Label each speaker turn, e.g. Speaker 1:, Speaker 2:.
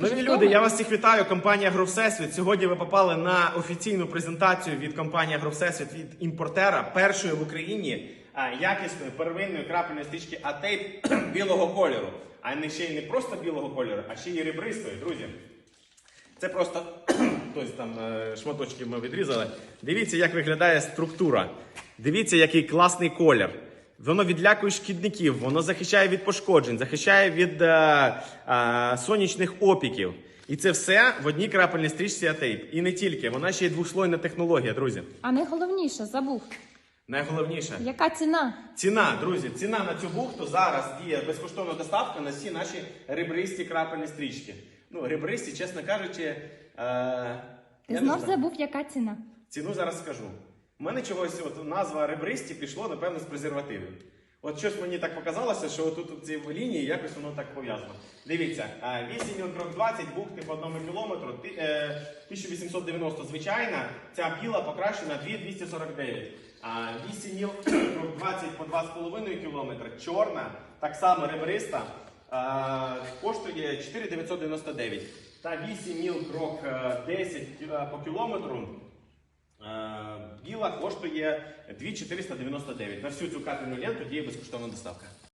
Speaker 1: Нові люди, я вас всіх вітаю. Компанія «Агровсесвіт». Сьогодні ви попали на офіційну презентацію від компанії «Агровсесвіт» від імпортера першої в Україні а, якісної первинної крапельної стрічки Атейп білого кольору. А не ще й не просто білого кольору, а ще й ребристої, друзі. Це просто хтось там е, шматочки ми відрізали. Дивіться, як виглядає структура. Дивіться, який класний колір. Воно відлякує шкідників, воно захищає від пошкоджень, захищає від е, е, сонячних опіків. І це все в одній крапельній стрічці Атейп. І не тільки, вона ще й двослойна технологія, друзі.
Speaker 2: А найголовніше, забув.
Speaker 1: Найголовніше.
Speaker 2: Яка ціна?
Speaker 1: Ціна, друзі, ціна на цю бухту зараз діє безкоштовна доставка на всі наші ребристі крапельні стрічки. Ну, ребристі, чесно кажучи, е,
Speaker 2: Ти
Speaker 1: я не
Speaker 2: знов
Speaker 1: знаю.
Speaker 2: забув, яка ціна?
Speaker 1: Ціну зараз скажу. У мене чогось от назва ребристі пішло, напевно, з презервативів. От щось мені так показалося, що тут у цій лінії якось воно так пов'язано. Дивіться, е, 8 міл крок 20 бухти по одному кілометру, е, 1890 звичайна, ця біла покращена 2249. А 8 міл крок 20 по 2,5 кілометра, чорна, так само ребриста, е, коштує 4999. Та 8 міл крок е, 10 е, по кілометру. Е, Біла коштує 2499. На всю цю капельну ленту діє безкоштовна доставка.